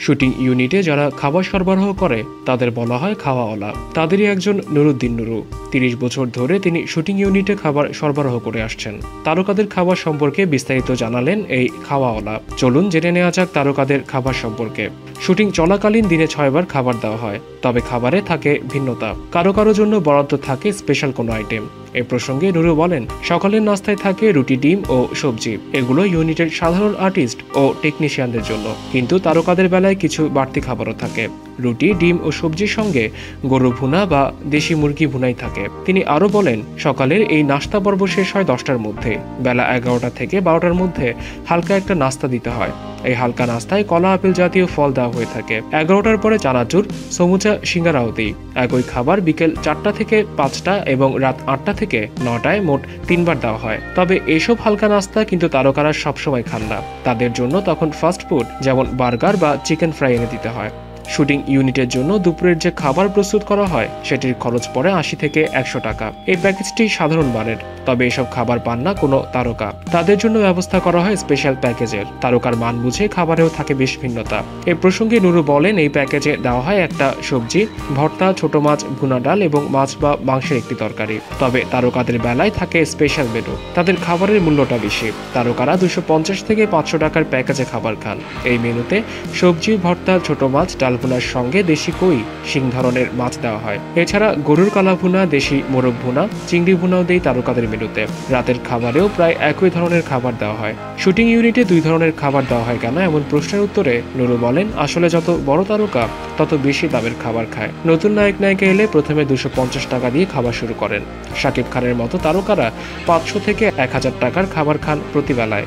Shooting ইউনিটে যারা খাবার সরবরাহ করে, তাদের বলা হয় খাওয়াওয়ালা। তাদেরই একজন নুরুদ্দিন নুরু। তিরিশ বছর ধরে তিনি শুটিং ইউনিটে খাবার সরবরাহ করে আসছেন। তারকাদের খাবার সম্পর্কে বিস্তারিত জানালেন এই খাওয়াওয়ালা। চলুন জেনে নেওয়া যাক তারকাদের খাবার সম্পর্কে। শুটিং চলাকালীন দিনে ছয়বার খাবার দেওয়া হয়, তবে খাবারে থাকে ভিন্নতা। কারও কারও জন্য বরাদ্দ থাকে স্পেশাল কোনো আইটেম। এ প্রসঙ্গে নুরু বলেন, সকালের নাস্তায় থাকে রুটি, ডিম ও সবজি। এগুলো ইউনিটের সাধারণ আর্টিস্ট ও টেকনিশিয়ানদের জন্য। কিন্তু তারকাদের বেলায় কিছু বাড়তি খাবারও থাকে। রুটি, ডিম ও সবজির সঙ্গে গরু ভুনা বা দেশি মুরগি ভুনাই থাকে। তিনি আরও বলেন, সকালের এই নাস্তা পর্ব শেষ হয় দশটার মধ্যে। বেলা এগারোটা থেকে বারোটার মধ্যে হালকা একটা নাস্তা দিতে হয়। এই হালকা নাস্তায় কলা, আপেল জাতীয় ফল দেওয়া হয়ে থাকে। এগারোটার পরে চানাচুর, সমুচা সিঙ্গারাও দিই একই খাবার বিকেল চারটা থেকে পাঁচটা এবং রাত আটটা থেকে নটায় মোট তিনবার দেওয়া হয়। তবে এসব হালকা নাস্তা কিন্তু তারকারা সবসময় খান না। তাদের জন্য তখন ফাস্ট ফুড যেমন বার্গার বা চিকেন ফ্রাই এনে দিতে হয়। শুটিং ইউনিটের জন্য দুপুরের যে খাবার প্রস্তুত করা হয়, সেটির খরচ পড়ে আশি থেকে একশো টাকা। এই প্যাকেজটি সাধারণ মানের তবে এসব খাবার পান না কোনো তারকা। তাদের জন্য ব্যবস্থা করা হয় স্পেশাল প্যাকেজের তারকার মান বুঝে খাবারেও থাকে বেশ ভিন্নতা। এ প্রসঙ্গে নুরু বলেন, এই প্যাকেজে দেওয়া হয় একটা সবজি, ভর্তা, ছোট মাছ, ভুনা ডাল এবং মাছ বা মাংসের একটি তরকারি। তবে তারকাদের বেলায় থাকে স্পেশাল মেনু তাদের খাবারের মূল্যটা বেশি। তারকারা দুশো পঞ্চাশ থেকে পাঁচশো টাকার প্যাকেজে খাবার খান। এই মেনুতে সবজি, ভর্তা, ছোট মাছ, ডাল ভুনার সঙ্গে দেশি কই শিং ধরনের মাছ দেওয়া হয়। এছাড়া গরুর কালাভুনা, দেশি মোরগ ভুনা চিংড়ি ভুনাও দেয় তারকাদের মেনুতে। রাতের খাবারেও প্রায় একই ধরনের খাবার দেওয়া হয়। শুটিং ইউনিটে দুই ধরনের খাবার দেওয়া হয় কেন? এমন প্রশ্নের উত্তরে নুরু বলেন, আসলে যত বড় তারকা, তত বেশি দামের খাবার খায়। নতুন নায়ক নায়িকা এলে প্রথমে দুশো টাকা দিয়ে খাবার শুরু করেন। শাকিব খানের মতো তারকারা পাঁচশো থেকে এক হাজার টাকার খাবার খান প্রতিবেলায়।